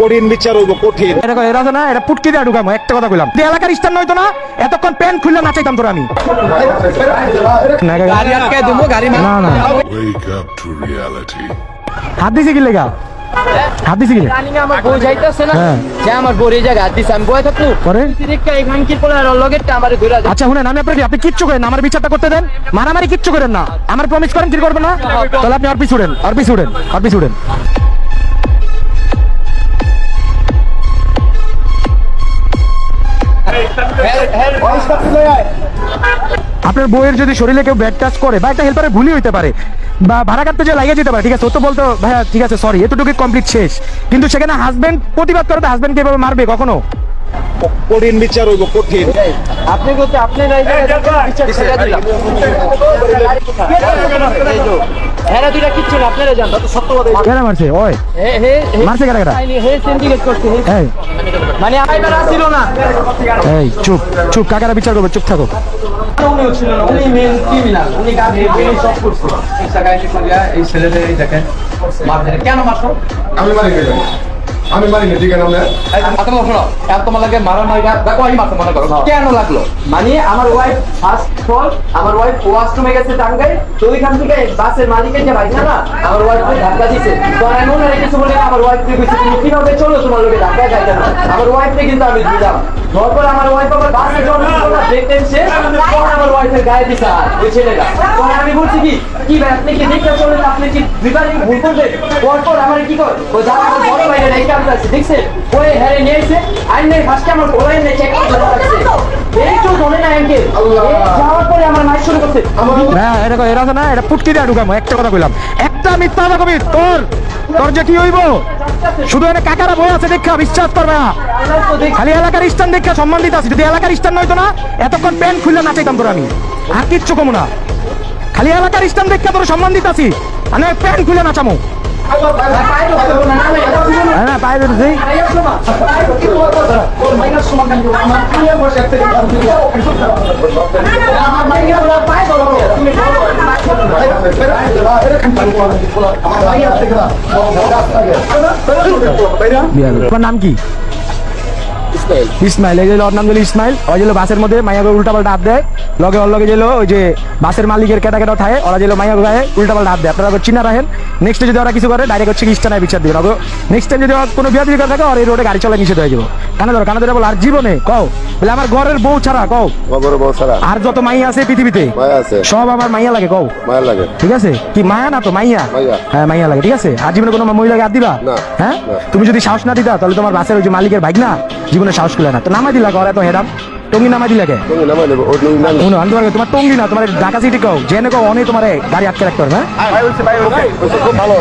কঠিন বিচার হইব কঠিন। এটা এরা না এটা পুটকি দিয়ে ঢুকামো একটা কথা কইলাম। তুই এলাকার নয়তো না এতক্ষণ খুললে নাচাইতাম তোর আমি। না, গাড়ি আটকায় দেবো গাড়ি না না। Wake up to reality. হাত দিছি কি লেগা? হাত দিছি কি? রানিং আমার বই যাইতেছে না। হ্যাঁ। যে আমার বই এই জায়গা দিছে আমি বই থাকব। পরে? দেখে এই ভাঙ্কির পোলা লগেরটা আমার ধরে আচ্ছা শুনেন আমি আপনাকে আপনি কিচ্ছু করেন না, আমার বিচারটা করতে দেন? মারামারি কিচ্ছু করেন না। আমার প্রমিস করেন কি করবেন না? তাহলে আপনি আর পিছু উড়েন আর পিছু উড়েন আর পিছু আপনার বইয়ের যদি শরীরে কেউ ব্যাড টাচ করে বা একটা হেল্পারের ভুলই হইতে পারে বা ভাড়া কাটতে যে লাগিয়ে যেতে পারে ঠিক আছে ও তো বলতো ভাইয়া ঠিক আছে সরি এতটুকু কমপ্লিট শেষ কিন্তু সেখানে হাজবেন্ড প্রতিবাদ করে হাজবেন্ড এভাবে মারবে কখনো কঠিন বিচার হইব কঠিন আপনি আপনি তো, হ্যাঁ দুইটা কিচ্ছু না আপনারা জান সত্য কথা কেন মারছে? ওই। হে হে মারছে কেন কেন হে সিন্ডিকেট করছে হে। এই। মানে আইবার আসিল না। এই চুপ চুপ কাকারা বিচার করবে চুপ থাকো। উনি ছিল না উনি মেন ক্রিমিনাল উনি গাড়ি উনি সব করছে। এই জায়গায় এই ছেলেদের এই দেখেন মারছে কেন মারছো? আমি মারি না আমি মানি না ঠিক আছে আমরা শোনো এখন তোমার লাগে মারা মারি দেখো আমি মাথা মনে করো। কেন লাগল? মানে আমার ওয়াইফ ফার্স্ট ফল আমার ওয়াইফ ওয়াশরুমে গেছে টাঙ্গাই তো ওইখান থেকে বাসের মালিকের যে ভাইটা না আমার ওয়াইফকে ধাক্কা দিছে তো এমন আর কিছু বলে আমার ওয়াইফকে কইছে তুমি কীভাবে চলো তোমার লোকে ধাক্কা যাইতে না? আমার ওয়াইফকে কিন্তু আমি দিলাম। তারপর আমার ওয়াইফ আবার বাসে যখন দেখতেন সে আমার ওয়াইফের গায়ে দিছে আর ওই ছেলেটা। তখন আমি বলছি কি কি ভাই আপনি কি দেখতে চলেন আপনি কি দুইবার ভুল করবেন পরপর আমার কি কর? আমার বড় আছে দেখছে? ওই হ্যারে নিয়েছে আইনে ফার্স্টে আমার চেক করতে লাগছে এই তো ধরে না আঙ্কেল যাওয়ার পরে আমার মাইক হ্যাঁ এটা এরা আছে না? এটা পুটকি দিয়ে ঢুকাম একটা কথা কইলাম। একটা মিথ্যা কথা কবি তোর তোর যে কি হইব? শুধু এনে কাকারা বই আছে দেখা বিশ্বাস করবে না। খালি এলাকার স্টান দেখা সম্মান দিতে আছে যদি এলাকার স্টান নয়তো না এতক্ষণ প্যান্ট খুললে নাচাইতাম তোর আমি। আর কিচ্ছু কমু না। খালি এলাকার স্টান দেখা তোর সম্মান দিতে আছি আমি প্যান্ট খুলে নাচামো। না পায়ে নাম কি? ইসমাইল এই যে ওর নাম দিল ইসমাইল ওই যে বাসের মধ্যে মাইয়া উল্টা পাল্টা হাত দেয়। লগে ওর লগে যেলো ওই যে বাসের মালিকের কেটা কেটা থাকে ওরা যেলো মাইয়া গায়ে উল্টা পাল্টা হাত দেয়। আপনারা চিনা রাখেন নেক্সট যদি ওরা কিছু করে ডাইরেক্ট হচ্ছে ইস্টানায় বিচার দিবেন নেক্সট টাইম যদি ওর কোনো বিয়া দিকে থাকে আর এই রোডে গাড়ি চলা নিষেধ হয়ে যাব। কানে ধরো কানে ধরে বল আর জীবনে কও বলে আমার ঘরের বউ ছাড়া কও বাবার বউ ছাড়া আর যত মাইয়া আছে পৃথিবীতে মায়া আছে সব আমার মাইয়া লাগে কও মায়া লাগে ঠিক আছে কি মায়া না তো মাইয়া মাইয়া। হ্যাঁ মাইয়া লাগে ঠিক আছে আর জীবনে কোনো মহিলাকে হাত দিবা না, হ্যাঁ তুমি যদি সাহস না দিতা তাহলে তোমার বাসের ওই যে মালিকের বাইক না জীবনে সাহস করলে না তো নামাই দিলা ঘরে তো হেরাম টঙ্গি নামাই দিলা কে নামি শুনো, আমি তোমার তোমার টঙ্গি না তোমার ঢাকা সিটি কও জেনে কও অনেক তোমার গাড়ি আটকে রাখতে পারবে হ্যাঁ ভাই ভাই ভালো